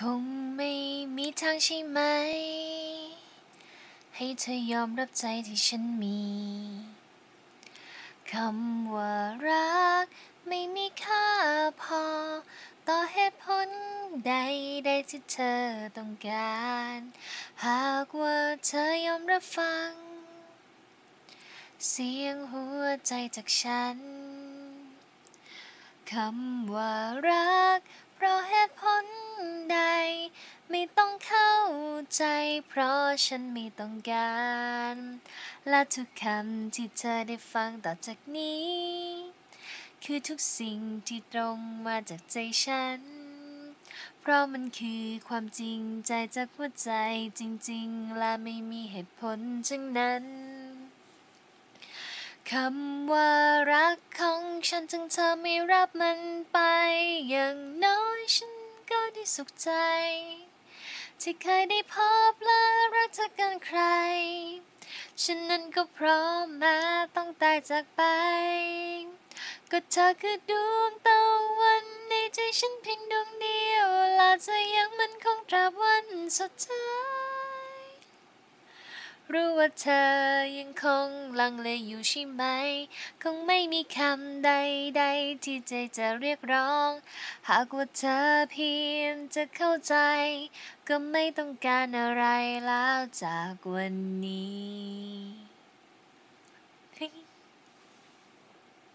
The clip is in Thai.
คงไม่มีทางใช่ไหม ให้เธอยอมรับใจที่ฉันมี คำว่ารักไม่มีค่าพอ ต่อเหตุผลใดใดที่เธอต้องการ หากว่าเธอยอมรับฟัง เสียงหัวใจจากฉัน คำว่ารัก เพราะเหตุผล ใจเพราะฉันไม่ต้องการ และทุกคำที่เธอได้ฟังต่อจากนี้ คือทุกสิ่งที่ตรงมาจากใจฉัน เพราะมันคือความจริงใจจากหัวใจจริงๆ และไม่มีเหตุผลทั้งนั้นคำว่ารักของฉันถึงเธอไม่รับมันไป อย่างน้อยฉันก็ได้สุขใจ ที่เคยได้พบและรักเธอเกินใคร ฉันนั้นก็พร้อมมาต้องตายจากไป ก็เธอคือดวงตะวันในใจฉันเพียงดวงเดียวลาจะยังมันคงตราบวันสุดท้าย รู้ว่าเธอยังคงลังเลอยู่ใช่ไหม คงไม่มีคำใดๆ ที่ใจจะเรียกร้อง หากว่าเธอเพียงจะเข้าใจ ก็ไม่ต้องการอะไรแล้วจากวันนี้